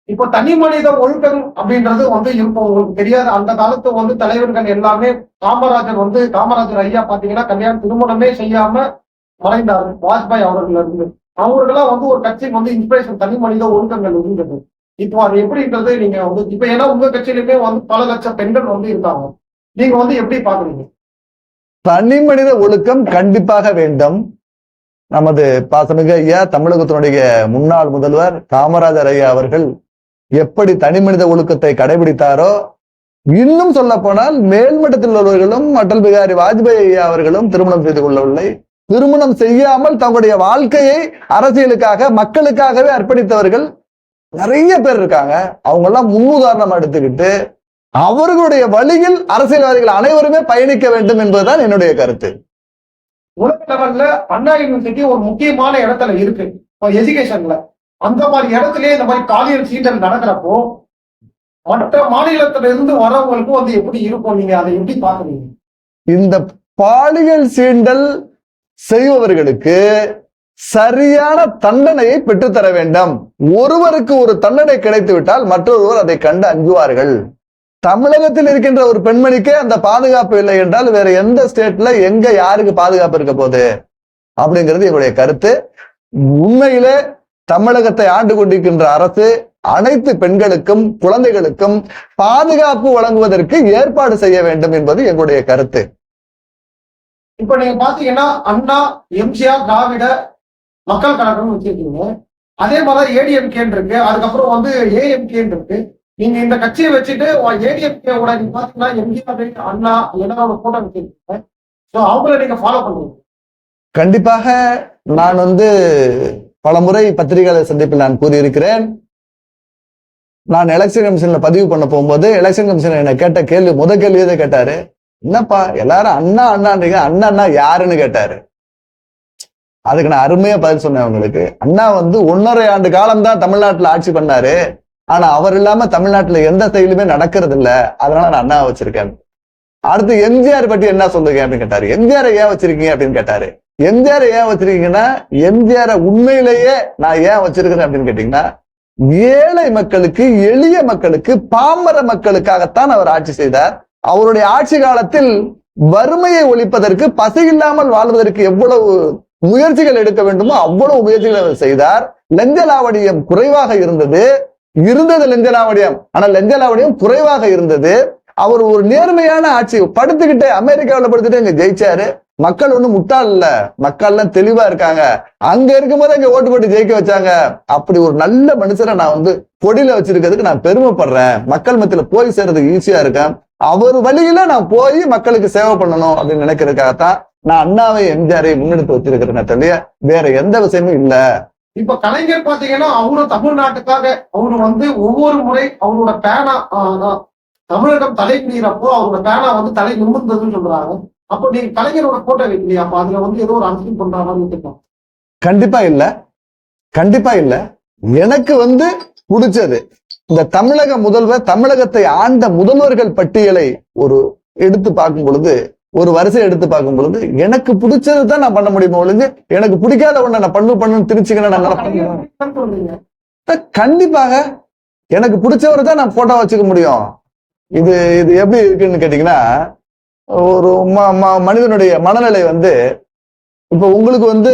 இப்போ தனி மனித ஒழுக்கம் அப்படின்றது வந்து இப்போ உங்களுக்கு தெரியாது. அந்த காலத்து வந்து தலைவர்கள் எல்லாமே காமராஜர் வந்து காமராஜர் ஐயா பாத்தீங்கன்னா கல்யாணம் திருமணமே செய்யாம மறைந்தார். வாஜ்பாய் அவர்கள் இருந்து. அவர்களா வந்து ஒரு கட்சிக்கு வந்து இன்ஸ்பிரேஷன் தனி மனித ஒழுக்கங்கள் இருந்தது. இப்போ அது எப்படின்றது நீங்க வந்து இப்ப ஏன்னா உங்க கட்சியிலுமே வந்து பல லட்சம் பெண்கள் வந்து இருக்காங்க. நீங்க வந்து எப்படி பாக்குறீங்க தனி மனித ஒழுக்கம் கண்டிப்பாக வேண்டும். நமது பாசமிகு ஐயா தமிழகத்தினுடைய முன்னாள் முதல்வர் காமராஜர் ஐயா அவர்கள் எப்படி தனி மனித ஒழுக்கத்தை கடைபிடித்தாரோ இன்னும் சொல்ல போனால் மேல்மட்டத்தில் உள்ளவர்களும் அடல் பிகாரி வாஜ்பாய் ஐயா அவர்களும் திருமணம் செய்து கொள்ளவில்லை. திருமணம் செய்யாமல் தங்களுடைய வாழ்க்கையை அரசியலுக்காக மக்களுக்காகவே அர்ப்பணித்தவர்கள் நிறைய பேர் இருக்காங்க. அவங்க எல்லாம் முன்னுதாரணமா எடுத்துக்கிட்டு அவர்களுடைய வழியில் அரசியல்வாதிகள் அனைவருமே பயணிக்க வேண்டும் என்பதுதான் என்னுடைய கருத்து. உலக லெவல்ல அண்ணா யூனிவர்சிட்டி ஒரு முக்கியமான இடத்துல இருக்கு. எஜுகேஷன்ல அந்த மாதிரி இடத்துலயே இந்த மாதிரி காலியல் சீண்டல் நடக்கிறப்போ மற்ற மாநிலத்துல இருந்து வரவங்களுக்கும் வந்து எப்படி இருக்கும்? நீங்க அதை எப்படி பாக்குறீங்க இந்த பாலியல் சீண்டல் செய்பவர்களுக்கு சரியான தண்டனையை பெற்றுத்தர வேண்டும். ஒருவருக்கு ஒரு தண்டனை கிடைத்து விட்டால் மற்றொருவர் அதை கண்டு அஞ்சுவார்கள். தமிழகத்தில் இருக்கின்ற ஒரு பெண்மணிக்கே அந்த பாதுகாப்பு இல்லை என்றால் வேற எந்த ஸ்டேட்ல எங்க யாருக்கு பாதுகாப்பு இருக்க போகுது? அப்படிங்கிறது என்னுடைய கருத்து. உண்மையிலே தமிழகத்தை ஆண்டு கொண்டிருக்கின்ற அரசு அனைத்து பெண்களுக்கும் குழந்தைகளுக்கும் பாதுகாப்பு வழங்குவதற்கு ஏற்பாடு செய்ய வேண்டும் என்பது எங்களுடைய கருத்து. இப்ப நீங்க பாத்தீங்கன்னா அண்ணா எம்ஜிஆர் திராவிட மக்கள் கழகம்னு வச்சிருக்கீங்க. அதே மாதிரி ஏடிஎம்கேன்னு இருக்கு. அதுக்கப்புறம் வந்து ஏஎம்கேன்னு இருக்கு. நீங்க இந்த கட்சியை வச்சுட்டு ஏடிஎம்கே கூட நீங்க பாத்தீங்கன்னா எம்ஜிஆர் அண்ணா எல்லாரோட போட்டோ வச்சிருக்கீங்க. ஸோ அவங்கள நீங்க ஃபாலோ பண்ணுவீங்க கண்டிப்பாக நான் வந்து பலமுறை பத்திரிகையாளர் சந்திப்பில் நான் கூறியிருக்கிறேன். நான் எலெக்ஷன் கமிஷன்ல பதிவு பண்ண போகும்போது எலெக்ஷன் கமிஷன் என்ன கேட்ட கேள்வி முத கேள்வி எதை கேட்டாரு. என்னப்பா எல்லாரும் அண்ணா அண்ணான்றீங்க. அண்ணா அண்ணா யாருன்னு கேட்டாரு. அதுக்கு நான் அருமையா பதில் சொன்னேன் உங்களுக்கு. அண்ணா வந்து ஒன்னரை ஆண்டு காலம் தான் தமிழ்நாட்டுல ஆட்சி பண்ணாரு. ஆனா அவர் இல்லாம தமிழ்நாட்டுல எந்த செயலுமே நடக்கிறது இல்ல அதனால நான் அண்ணா வச்சிருக்கேன். அடுத்து எம்ஜிஆர் பத்தி என்ன சொல்லுங்க அப்படின்னு கேட்டாரு. எம்ஜிஆர் ஏன் வச்சிருக்கீங்க அப்படின்னு கேட்டாரு. எம்ஜிஆர் ஏன் வச்சிருக்கீங்கன்னா எம்ஜிஆர் உண்மையிலேயே நான் ஏன் வச்சிருக்கிறேன் அப்படின்னு கேட்டீங்கன்னா ஏழை மக்களுக்கு எளிய மக்களுக்கு பாமர மக்களுக்காகத்தான் அவர் ஆட்சி செய்தார். அவருடைய ஆட்சி காலத்தில் வறுமையை ஒழிப்பதற்கு பசி இல்லாமல் வாழ்வதற்கு எவ்வளவு முயற்சிகள் எடுக்க வேண்டுமோ அவ்வளவு முயற்சிகள் அவர் செய்தார். லெஞ்சலாவணியம் குறைவாக இருந்தது. இருந்தது லஞ்ச லாவணியம் ஆனால் லஞ்ச குறைவாக இருந்தது. அவர் ஒரு நேர்மையான ஆட்சி படுத்துக்கிட்டு அமெரிக்காவில் படுத்துட்டு இங்க ஜெயிச்சாரு. மக்கள் ஒன்னும் முட்டாள் இல்ல. மக்கள் எல்லாம் தெளிவா இருக்காங்க. அங்க இருக்கும்போது அங்க ஓட்டு போட்டு ஜெயிக்க வச்சாங்க. அப்படி ஒரு நல்ல மனுஷரை நான் வந்து கொடியில வச்சிருக்கிறதுக்கு நான் பெருமைப்படுறேன். மக்கள் மத்தியில போய் சேர்றதுக்கு ஈஸியா இருக்கேன். அவர் வழியில நான் போய் மக்களுக்கு சேவை பண்ணணும் அப்படின்னு நினைக்கிறதுக்காகத்தான் நான் அண்ணாவை எம்ஜிஆரை முன்னெடுத்து வச்சிருக்கிறேன் தவிர வேற எந்த விஷயமும் இல்ல. இப்ப கலைஞர் பாத்தீங்கன்னா அவரும் தமிழ்நாட்டுக்காக அவரு வந்து ஒவ்வொரு முறை அவரோட பேனா தமிழகம் தலை குடிக்கிறப்போ அவரோட பேனா வந்து தலை நிமிர்ந்ததுன்னு சொல்றாங்க. அப்போ நீங்க கலைஞரோட போட்டோ வைக்கலையா அப்ப அதுல வந்து ஏதோ ஒரு அரசியல் பண்ற மாதிரி கண்டிப்பா இல்ல. கண்டிப்பா இல்ல. எனக்கு வந்து பிடிச்சது இந்த தமிழக முதல்வர் தமிழகத்தை ஆண்ட முதல்வர்கள் பட்டியலை ஒரு எடுத்து பார்க்கும் பொழுது ஒரு வரிசை எடுத்து பார்க்கும் பொழுது எனக்கு பிடிச்சது தான் நான் பண்ண முடியுமோ ஒழிஞ்சு எனக்கு பிடிக்காத ஒண்ணு நான் பண்ணு பண்ணுன்னு திருச்சிக்கணும் நான் கண்டிப்பாக எனக்கு பிடிச்சவரை தான் நான் போட்டோ வச்சுக்க முடியும். இது இது எப்படி இருக்குன்னு கேட்டீங்கன்னா ஒரு ம- ம- மனிதனுடைய மனநிலை வந்து இப்போ உங்களுக்கு வந்து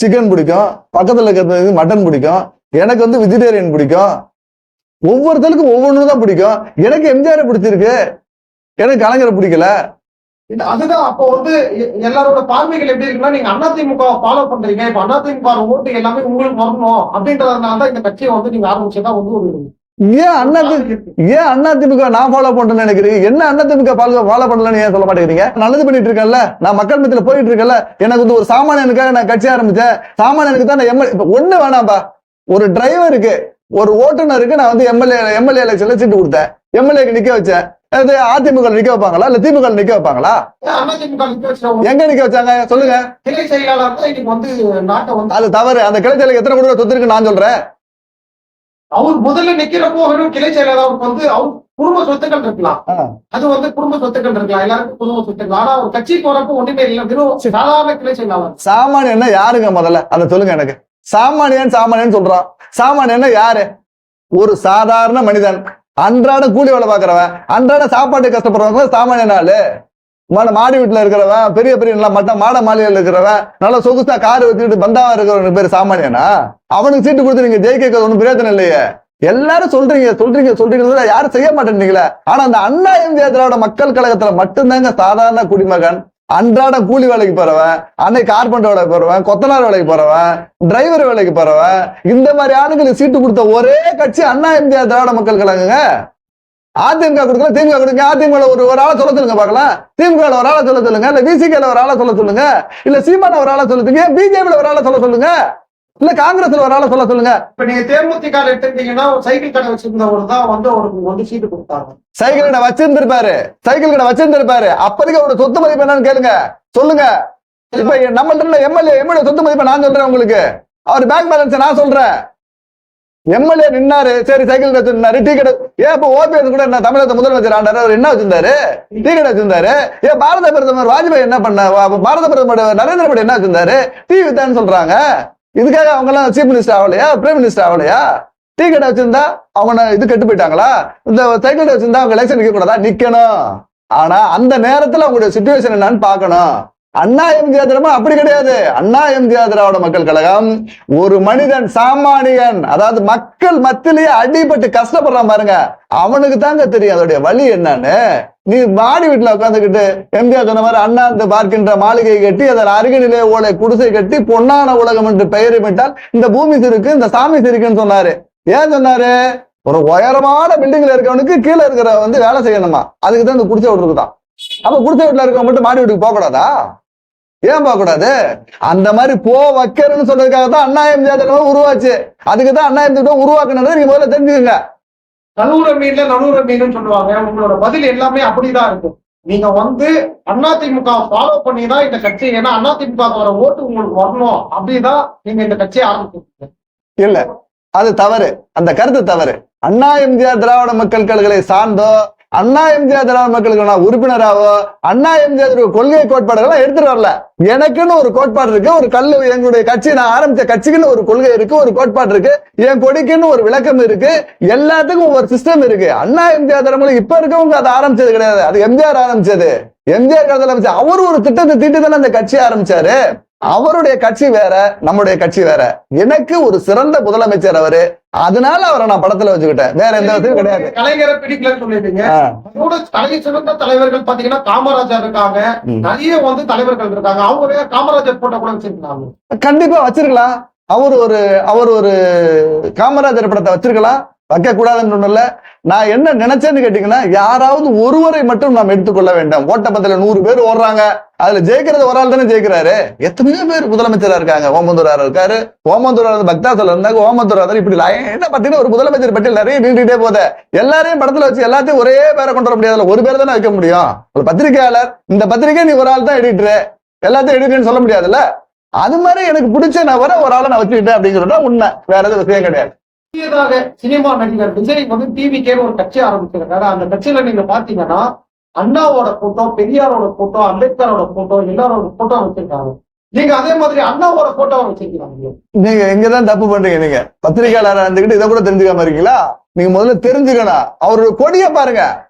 சிக்கன் பிடிக்கும் பக்கத்துல இருக்கிறது மட்டன் பிடிக்கும் எனக்கு வந்து வெஜிடேரியன் பிடிக்கும் ஒவ்வொருத்தருக்கும் ஒவ்வொன்று தான் பிடிக்கும். எனக்கு எம்ஜிஆர் பிடிச்சிருக்கு. எனக்கு கலைஞரை பிடிக்கல அதுதான் அப்போ வந்து எல்லாரோட பார்வைகள் எப்படி இருக்குன்னா நீங்க அதிமுக ஃபாலோ பண்றீங்க இப்ப அதிமுக ஓட்டு எல்லாமே உங்களுக்கு வரணும் அப்படின்றதுனால தான் இந்த கட்சியை வந்து நீங்க ஆரம்பிச்சதா வந்து ஒரு ஏன் அண்ணா ஏன் அண்ணா திமுக நான் ஃபாலோ பண்றேன்னு நினைக்கிறீங்க என்ன அண்ணா திமுக ஃபாலோ பண்ணலன்னு ஏன் சொல்ல மாட்டேங்கிறீங்க நல்லது பண்ணிட்டு இருக்கேன்ல நான் மக்கள் மத்தியில போயிட்டு இருக்கேன்ல எனக்கு வந்து ஒரு சாமானியனுக்காக நான் கட்சி ஆரம்பிச்சேன் சாமானியனுக்கு தான் நான் எம்எல்ஏ இப்ப ஒண்ணு வேணாம்பா ஒரு டிரைவருக்கு ஒரு ஓட்டுநருக்கு நான் வந்து எம்எல்ஏ எம்எல்ஏ எலெக்ஷன்ல சீட்டு கொடுத்தேன் எம்எல்ஏக்கு நிக்க வச்சேன் அது அதிமுக நிக்க வைப்பாங்களா? இல்ல திமுக நிக்க வைப்பாங்களா? எங்க நிக்க வச்சாங்க? சொல்லுங்க. கிளை அது தவறு. அந்த கிளைச்சலுக்கு எத்தனை கோடி சொத்து இருக்கு நான் சொல்றேன். அவர் முதல்ல நிக்கிறப்போ வெறும் கிளை செயலாளருக்கு வந்து அவர் குடும்ப சொத்துக்கள் இருக்கலாம். அது வந்து குடும்ப சொத்துக்கள் இருக்கலாம். எல்லாருக்கும் குடும்ப சொத்துக்கள். ஆனா ஒரு கட்சி போறப்போ ஒண்ணுமே இல்லை. வெறும் சாதாரண கிளை செயலாளர். சாமானியன்னா யாருங்க முதல்ல? அதை சொல்லுங்க எனக்கு. சாமானியன் சாமானியன் சொல்றான் சாமானியன்னா யாரு? ஒரு சாதாரண மனிதன். அன்றாட கூலி வேலை பார்க்கறவன் அன்றாட சாப்பாட்டு கஷ்டப்படுறவங்க சாமானிய நாள். மாட மாடி வீட்டில் இருக்கிறவன் பெரிய பெரிய நல்லா மட்ட மாட மாளிகையில் இருக்கிறவன் நல்ல சொகுசா கார் வச்சுக்கிட்டு பந்தாவா இருக்கிறவனுக்கு பேர் சாமானியனா? அவனுக்கு சீட்டு கொடுத்து நீங்க ஜெயிக்க ஒன்றும் பிரயோஜனம் இல்லையே. எல்லாரும் சொல்றீங்க சொல்றீங்க சொல்றீங்க யாரும் செய்ய மாட்டேன்றீங்களே ஆனா அந்த அண்ணா எம்ஜிஆர் திராவிட மக்கள் கழகத்துல மட்டும்தாங்க சாதாரண குடிமகன். அன்றாட கூலி வேலைக்கு போறவன் அன்னைக்கு கார்பெண்டர் வேலைக்கு போறவன் கொத்தனார் வேலைக்கு போறவன் டிரைவர் வேலைக்கு போறவன் இந்த மாதிரி ஆளுங்களுக்கு சீட்டு கொடுத்த ஒரே கட்சி அண்ணா இந்தியா திராவிட மக்கள் கழகங்க. அதிமுக கொடுக்கல திமுக கொடுங்க அதிமுக ஒரு ஒரு ஆளை சொல்ல சொல்லுங்க பார்க்கலாம். திமுக ஒரு ஆளை சொல்ல சொல்லுங்க இல்ல விசிகல ஒரு ஆளை சொல்ல சொல்லுங்க இல்ல சீமான ஒரு ஆளை சொல்லுங்க பிஜேபியில ஒரு ஆளை சொல்ல சொல்லுங்க. இல்ல காங்கிரஸ்ல ஒரு ஆளை சொல்ல சொல்லுங்க. இப்ப நீங்க தேமுதிக எடுத்துக்கிட்டீங்கன்னா சைக்கிள் கடை வச்சிருந்தவர் தான் வந்து அவருக்கு வந்து சீட்டு கொடுத்தாங்க. சைக்கிள் கடை வச்சிருந்திருப்பாரு. சைக்கிள் கடை வச்சிருந்திருப்பாரு. அப்போதைக்கு அவரோட சொத்து மதிப்பு என்னன்னு கேளுங்க. சொல்லுங்க. இப்ப நம்ம எம்எல்ஏ எம்எல்ஏ சொத்து மதிப்பு நான் சொல்றேன் உங்களுக்கு. அவர் பேங்க் பேலன்ஸ் நான் சொல்றேன். எம்எல்ஏ நின்னாரு. சரி சைக்கிள் வச்சிருந்தாரு. டீ கடை ஏன் இப்ப ஓபிஎஸ் கூட என்ன தமிழகத்தை முதலமைச்சர் ஆண்டாரு. அவர் என்ன வச்சிருந்தாரு? டீ கடை வச்சிருந்தாரு. ஏன் பாரத பிரதமர் வாஜ்பாய் என்ன பண்ண பாரத பிரதமர் நரேந்திர மோடி என்ன வச்சிருந்தாரு? டீ வித்தான்னு சொல்றாங்க. இதுக்காக அவங்க எல்லாம் சீஃப் மினிஸ்டர் ஆகலையா? பிரைம் மினிஸ்டர் ஆகலையா? டீ கடை வச்சிருந்தா அவங்க இது கெட்டு போயிட்டாங்களா? இந்த சைக்கிள் கடை வச்சிருந்தா அவங்க எலெக்ஷன் நிக்க கூடாதா நிக்கணும். ஆனா அந்த நேரத்துல அவங்களுடைய சுச்சுவேஷன் என்னன்னு பார்க்கணும். அண்ணா எம்ஜிஆர் திராவிடம் அப்படி கிடையாது. அண்ணா எம்ஜிஆர் திராவிட மக்கள் கழகம். ஒரு மனிதன் சாமானியன் அதாவது மக்கள் மத்தியிலேயே அடிபட்டு கஷ்டப்படுறான் பாருங்க. அவனுக்கு தாங்க தெரியும் அதோடைய வழி என்னன்னு. நீ மாடி வீட்டுல உட்காந்துக்கிட்டு எம்ஜிஆர் சொன்ன மாதிரி அண்ணா அந்த பார்க்கின்ற மாளிகை கட்டி அதன் அருகினிலே ஓலை குடிசை கட்டி பொன்னான உலகம் என்று பெயரிமிட்டால் இந்த பூமி சிறுக்கு இந்த சாமி சிறுக்குன்னு சொன்னாரு. ஏன் சொன்னாரு? ஒரு உயரமான பில்டிங்ல இருக்கவனுக்கு கீழே இருக்கிற வந்து வேலை செய்யணுமா? அதுக்கு தான் இந்த குடிசை வீட்டுக்கு தான் அப்ப குடிசை வீட்டுல இருக்கவங்க மட்டும் மாடி வீட்டுக்கு போக கூடாதா ஏன் போகக்கூடாது? கூடாது அந்த மாதிரி போ வைக்கிறேன்னு சொல்றதுக்காக தான் அண்ணா எம்ஜிஆர் உருவாச்சு. அதுக்கு தான் அண்ணா எம்ஜிஆர் உருவாக்குனதை நீங்க முதல்ல தெரிஞ்சுக்கோங்க. நலூர மீன்ல நலூர மீன் சொல்லுவாங்க. உங்களோட பதில் எல்லாமே அப்படிதான் இருக்கும். நீங்க வந்து அதிமுக ஃபாலோ பண்ணி தான் இந்த கட்சி. ஏன்னா அதிமுக வர ஓட்டு உங்களுக்கு வரணும். அப்படிதான் நீங்க இந்த கட்சியை ஆரம்பிச்சிருக்கீங்க. இல்ல. அது தவறு. அந்த கருத்து தவறு. அண்ணா எம்ஜிஆர் திராவிட மக்கள் கழகங்களை சார்ந்தோ அண்ணா எம்ஜிஆர் திராவிட மக்களுக்கு நான் உறுப்பினராவோ அண்ணா எம்ஜிஆர் கொள்கை கோட்பாடுகள்லாம் எடுத்துட்டு வரல. எனக்குன்னு ஒரு கோட்பாடு இருக்கு. ஒரு கல் எங்களுடைய கட்சி நான் ஆரம்பிச்ச கட்சிக்குன்னு ஒரு கொள்கை இருக்கு ஒரு கோட்பாடு இருக்கு. என் கொடிக்குன்னு ஒரு விளக்கம் இருக்கு. எல்லாத்துக்கும் ஒரு சிஸ்டம் இருக்கு. அண்ணா எம்ஜிஆர் திராவிட இப்ப இருக்கவங்க அதை ஆரம்பிச்சது கிடையாது. அது எம்ஜிஆர் ஆரம்பிச்சது. எம்ஜிஆர் காலத்துல ஆரம்பிச்சு அவர் ஒரு திட்டத்தை தீட்டு தானே அந்த கட்சி ஆரம்பிச்சாரு. அவருடைய கட்சி வேற நம்முடைய கட்சி வேற. எனக்கு ஒரு சிறந்த முதலமைச்சர் அவரு. அதனால அவரை நான் படத்துல வச்சுக்கிட்டேன். வேற எந்த விதத்தையும் கிடையாது. கலைஞரை பிடிக்கலன்னு சொல்லிட்டீங்க. தலை சிறந்த தலைவர்கள் பாத்தீங்கன்னா காமராஜர் இருக்காங்க. நிறைய வந்து தலைவர்கள் இருக்காங்க. அவங்க காமராஜர் போட்டோ கூட வச்சிருக்காங்க கண்டிப்பா வச்சிருக்கலாம். அவர் ஒரு அவர் ஒரு காமராஜர் படத்தை வச்சிருக்கலாம். வைக்க கூடாதுன்னு ஒண்ணும் இல்ல நான் என்ன நினைச்சேன்னு கேட்டீங்கன்னா யாராவது ஒருவரை மட்டும் நாம் எடுத்துக்கொள்ள வேண்டாம். ஓட்டப்பத்துல நூறு பேர் ஓடுறாங்க. அதுல ஜெயிக்கிறது ஒரு ஆள் தானே ஜெயிக்கிறாரு. எத்தனையோ பேர் முதலமைச்சரா இருக்காங்க. ஓமந்தூரார் இருக்காரு. ஓமந்தூரார் வந்து பக்தாசல இருந்தாங்க. ஓமந்தூரார் இப்படி என்ன பாத்தீங்கன்னா ஒரு முதலமைச்சர் பட்டியல் நிறைய நீண்டுட்டே போதே எல்லாரையும் படத்துல வச்சு எல்லாத்தையும் ஒரே பேரை கொண்டு வர முடியாதுல ஒரு பேர் தானே வைக்க முடியும். ஒரு பத்திரிகையாளர். இந்த பத்திரிகை நீ ஒரு ஆள் தான் எடிட்டர் எல்லாத்தையும் எடிட்டர்னு சொல்ல முடியாதுல்ல? அது மாதிரி எனக்கு பிடிச்ச நபரை ஒரு ஆளை நான் வச்சுக்கிட்டேன் அப்படிங்கிறது உண்மை. வேற எதுவும் விஷயம் கிடையாது. புதியதாக சினிமா நடிகர் விஜய் வந்து டிவிக்கே ஒரு கட்சி ஆரம்பிச்சிருக்காரு. அந்த கட்சியில நீங்க பாத்தீங்கன்னா அண்ணாவோட போட்டோ பெரியாரோட போட்டோ அம்பேத்கரோட போட்டோ எல்லாரோட போட்டோ வச்சிருக்காங்க. நீங்க அதே மாதிரி அண்ணாவோட போட்டோ வச்சிருக்கீங்க. நீங்க எங்கதான் தப்பு பண்றீங்க நீங்க. பத்திரிகையாளரா இருந்துகிட்டு இதை கூட தெரிஞ்சுக்காம இருக்கீங்களா? நீங்க முதல்ல தெரிஞ்சுக்கணும். அவரோட கொடியை பாருங்க.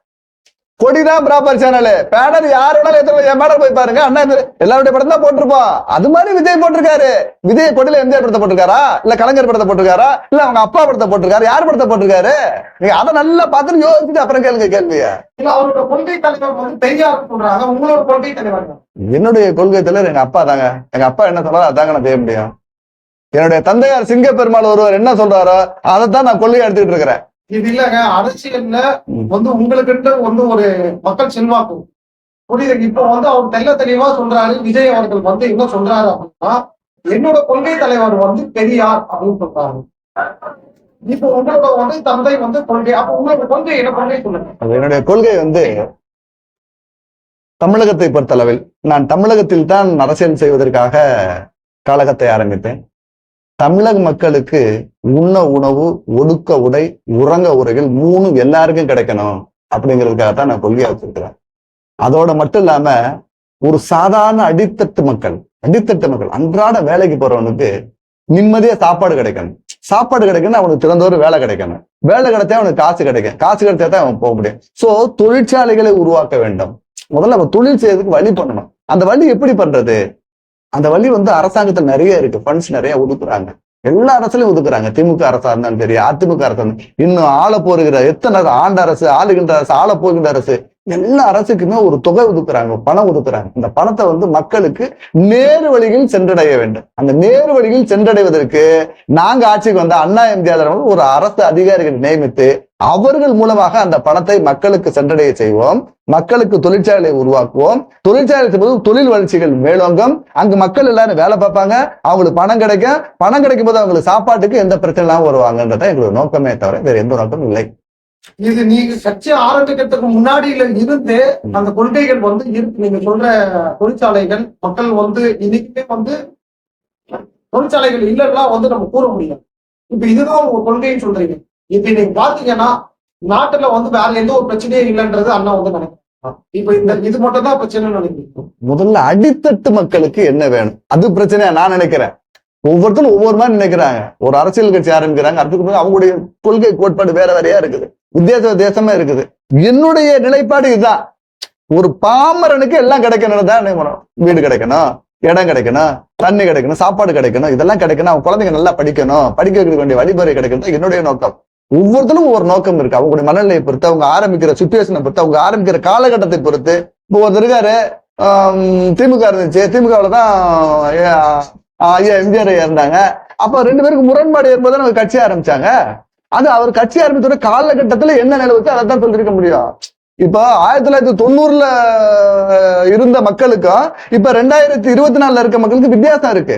கொடிதான் ப்ராப்பர் சேனல் பேனர் யார் வேணாலும் எத்தனை என் பேனர் போய் பாருங்க. அண்ணா எல்லாருடைய படம் தான் போட்டிருப்போம். அது மாதிரி விஜய் போட்டிருக்காரு. விஜய் கொடியில எம்ஜிஆர் படத்தை போட்டிருக்காரா? இல்ல கலைஞர் படத்தை போட்டிருக்காரா? இல்ல அவங்க அப்பா படத்தை போட்டிருக்காரு. யார் படத்தை போட்டிருக்காரு? நீங்க அதை நல்லா பார்த்துட்டு யோசிச்சுட்டு அப்புறம் கேளுங்க கேள்விய. அவரோட கொள்கை தலைவர் வந்து பெரியார் சொல்றாங்க. உங்களோட கொள்கை தலைவர் என்னுடைய கொள்கை தலைவர் எங்க அப்பா தாங்க. எங்க அப்பா என்ன சொல்றாரோ அதாங்க நான் செய்ய முடியும். என்னுடைய தந்தையார் சிங்க பெருமாள் ஒருவர் என்ன சொல்றாரோ அதைத்தான் நான் கொள்கையை எடுத்துக்கிட்டு இருக்கிறேன். இது இல்லங்க அரசியல்ல. வந்து உங்களுக்குன்ற வந்து ஒரு மக்கள் செல்வாக்கு. புரியுது? இப்போ வந்து அவர் தெள்ள தெளிவா சொல்றாரு விஜய் அவர்கள் வந்து என்ன சொல்றாரு அப்படின்னா என்னோட கொள்கை தலைவர் வந்து பெரியார் அப்படின்னு சொல்றாரு. இப்போ உங்களோட வந்து தந்தை வந்து கொள்கை அப்ப உங்களோட கொள்கை என்ன கொள்கை சொல்லுங்க. என்னுடைய கொள்கை வந்து தமிழகத்தை பொறுத்தளவில் நான் தமிழகத்தில் தான் அரசியல் செய்வதற்காக காலகத்தை ஆரம்பித்தேன். தமிழக மக்களுக்கு உண்ண உணவு ஒடுக்க உடை உறங்க உரைகள் மூணும் எல்லாருக்கும் கிடைக்கணும் அப்படிங்கிறதுக்காக தான் நான் கொள்கையா வச்சிருக்கிறேன். அதோட மட்டும் இல்லாம ஒரு சாதாரண அடித்தட்டு மக்கள் அடித்தட்டு மக்கள் அன்றாட வேலைக்கு போறவனுக்கு நிம்மதியா சாப்பாடு கிடைக்கணும். சாப்பாடு கிடைக்கணும் அவனுக்கு திறந்தோறு வேலை கிடைக்கணும். வேலை கிடைச்சா அவனுக்கு காசு கிடைக்கும். காசு கிடைச்சா தான் அவன் போக முடியும். சோ தொழிற்சாலைகளை உருவாக்க வேண்டும். முதல்ல அவன் தொழில் செய்யறதுக்கு வழி பண்ணணும். அந்த வழி எப்படி பண்றது? அந்த வழி வந்து அரசாங்கத்துல நிறைய இருக்கு. ஃபண்ட்ஸ் நிறைய ஒதுக்குறாங்க. எல்லா அரசுலையும் ஒதுக்குறாங்க. திமுக அரசா இருந்தாலும் சரி அதிமுக அரசா இருந்தாலும் இன்னும் ஆள போருகிற எத்தனை ஆண்டு ஆண்ட அரசு ஆளுகின்ற அரசு ஆள போகின்ற அரசு. எல்லா அரசுக்குமே ஒரு தொகை ஒதுக்குறாங்க பணம் ஒதுக்குறாங்க. இந்த பணத்தை வந்து மக்களுக்கு நேரு வழியில் சென்றடைய வேண்டும். அந்த நேரு வழியில் சென்றடைவதற்கு நாங்க ஆட்சிக்கு வந்த அண்ணா எம்ஜிஆர் ஒரு அரசு அதிகாரிகள் நியமித்து அவர்கள் மூலமாக அந்த பணத்தை மக்களுக்கு சென்றடைய செய்வோம். மக்களுக்கு தொழிற்சாலை உருவாக்குவோம். தொழிற்சாலை போது தொழில் வளர்ச்சிகள் மேலோங்கும். அங்கு மக்கள் எல்லாரும் வேலை பார்ப்பாங்க. அவங்களுக்கு பணம் கிடைக்கும். பணம் கிடைக்கும் போது அவங்களுக்கு சாப்பாட்டுக்கு எந்த பிரச்சனை இல்லாமல் வருவாங்கன்றத எங்களோட நோக்கமே தவிர வேற எந்த நோக்கமும் இல்லை. இது நீங்க கட்சி ஆரம்பிக்கிறதுக்கு முன்னாடியில இருந்து அந்த கொள்கைகள் வந்து இருக்கு நீங்க சொல்ற தொழிற்சாலைகள் மக்கள் வந்து இன்னைக்குமே வந்து தொழிற்சாலைகள் இல்லைன்னா வந்து நம்ம கூற முடியும் இப்ப இதுதான் உங்க கொள்கைன்னு சொல்றீங்க. இப்ப நீங்க பாத்தீங்கன்னா நாட்டுல வந்து வேற எந்த ஒரு பிரச்சனையும் இல்லைன்றது அண்ணா வந்து நினைக்கிறாங்க இப்ப இந்த இது மட்டும் தான் பிரச்சனைன்னு நினைக்கிறீங்க. முதல்ல அடித்தட்டு மக்களுக்கு என்ன வேணும்? அது பிரச்சனையா நான் நினைக்கிறேன். ஒவ்வொருத்தரும் ஒவ்வொரு மாதிரி நினைக்கிறாங்க. ஒரு அரசியல் கட்சி ஆரம்பிக்கிறாங்க அதுக்கு அவங்களுடைய கொள்கை கோட்பாடு வேற வேறையா இருக்குது. உத்தேச வித்தியாசமா இருக்குது என்னுடைய நிலைப்பாடு இதுதான். ஒரு பாமரனுக்கு எல்லாம் கிடைக்கணும் தான் வீடு கிடைக்கணும் இடம் கிடைக்கணும் தண்ணி கிடைக்கணும் சாப்பாடு கிடைக்கணும் இதெல்லாம் கிடைக்கணும் அவங்க குழந்தைங்க நல்லா படிக்கணும் படிக்க வைக்க வேண்டிய வழிமுறை கிடைக்கணும் தான் என்னுடைய நோக்கம். ஒவ்வொருத்தரும் ஒவ்வொரு நோக்கம் இருக்கு. அவங்களுடைய மனநிலையை பொறுத்து அவங்க ஆரம்பிக்கிற சுச்சுவேஷனை பொறுத்து அவங்க ஆரம்பிக்கிற காலகட்டத்தை பொறுத்து. இப்போ ஒருத்தர் இருக்காரு திமுக இருந்துச்சு. திமுகவில் தான் ஐயா ஐயா எம்ஜிஆர் இறந்தாங்க. இருந்தாங்க அப்ப ரெண்டு பேருக்கு முரண்பாடு ஏற்பது அவங்க கட்சி ஆரம்பிச்சாங்க. அது அவர் கட்சி ஆரம்பித்தோட காலகட்டத்துல என்ன நிலவுக்கு அதை தான் சொல்லிருக்க முடியும். இப்போ ஆயிரத்தி தொள்ளாயிரத்தி தொண்ணூறுல இருந்த மக்களுக்கும் இப்ப ரெண்டாயிரத்தி இருபத்தி நாலுல இருக்க மக்களுக்கு வித்தியாசம் இருக்கு.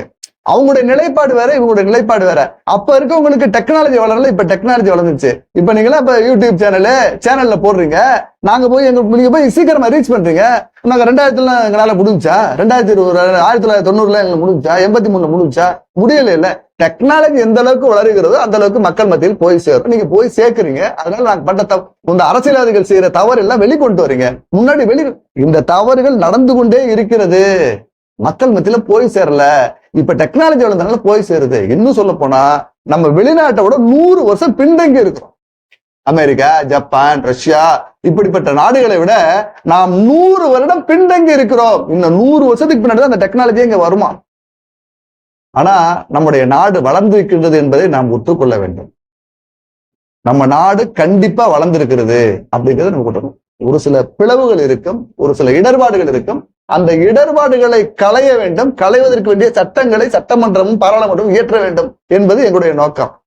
அவங்களுடைய நிலைப்பாடு வேற இவங்களுடைய நிலைப்பாடு வேற. அப்ப இருக்கவங்களுக்கு டெக்னாலஜி வளரல இப்ப டெக்னாலஜி வளர்ந்துச்சு இப்ப நீங்களா இப்ப யூடியூப் சேனலு சேனல்ல போடுறீங்க. நாங்க போய் எங்க நீங்க போய் சீக்கிரமா ரீச் பண்றீங்க. நாங்க ரெண்டாயிரத்துல எங்களால முடிஞ்சா ரெண்டாயிரத்தி இருபது ஆயிரத்தி தொள்ளாயிரத்தி தொண்ணூறுல எங்களுக்கு முடிஞ்சா எண்பத்தி மூணுல முடிஞ்சா முடியல இல்ல டெக்னாலஜி எந்த அளவுக்கு வளருகிறதோ அந்த அளவுக்கு மக்கள் மத்தியில் போய் சேரும். நீங்க போய் சேர்க்கறீங்க. அதனால நாங்க பண்ண தவ இந்த அரசியல்வாதிகள் செய்யற தவறு எல்லாம் வெளிக்கொண்டு வரீங்க. முன்னாடி வெளி இந்த தவறுகள் நடந்து கொண்டே இருக்கிறது. மக்கள் மத்தியில போய் சேரல. இப்ப டெக்னாலஜி வளர்ந்தனால போய் சேருது. இன்னும் சொல்ல போனா நம்ம வெளிநாட்டை விட நூறு வருஷம் பின்தங்கி இருக்கிறோம். அமெரிக்கா ஜப்பான் ரஷ்யா இப்படிப்பட்ட நாடுகளை விட நாம் நூறு வருடம் பின்தங்கி இருக்கிறோம். இந்த நூறு வருஷத்துக்கு பின்னாடி தான் அந்த டெக்னாலஜி இங்க வருமா? ஆனா நம்முடைய நாடு வளர்ந்திருக்கின்றது என்பதை நாம் ஒத்துக்கொள்ள வேண்டும். நம்ம நாடு கண்டிப்பா வளர்ந்திருக்கிறது அப்படிங்கிறத நம்ம கூட்டணும் ஒரு சில பிளவுகள் இருக்கும் ஒரு சில இடர்பாடுகள் இருக்கும். அந்த இடர்பாடுகளை களைய வேண்டும் களைவதற்கு வேண்டிய சட்டங்களை சட்டமன்றமும் பாராளுமன்றமும் இயற்ற வேண்டும் என்பது எங்களுடைய நோக்கம்.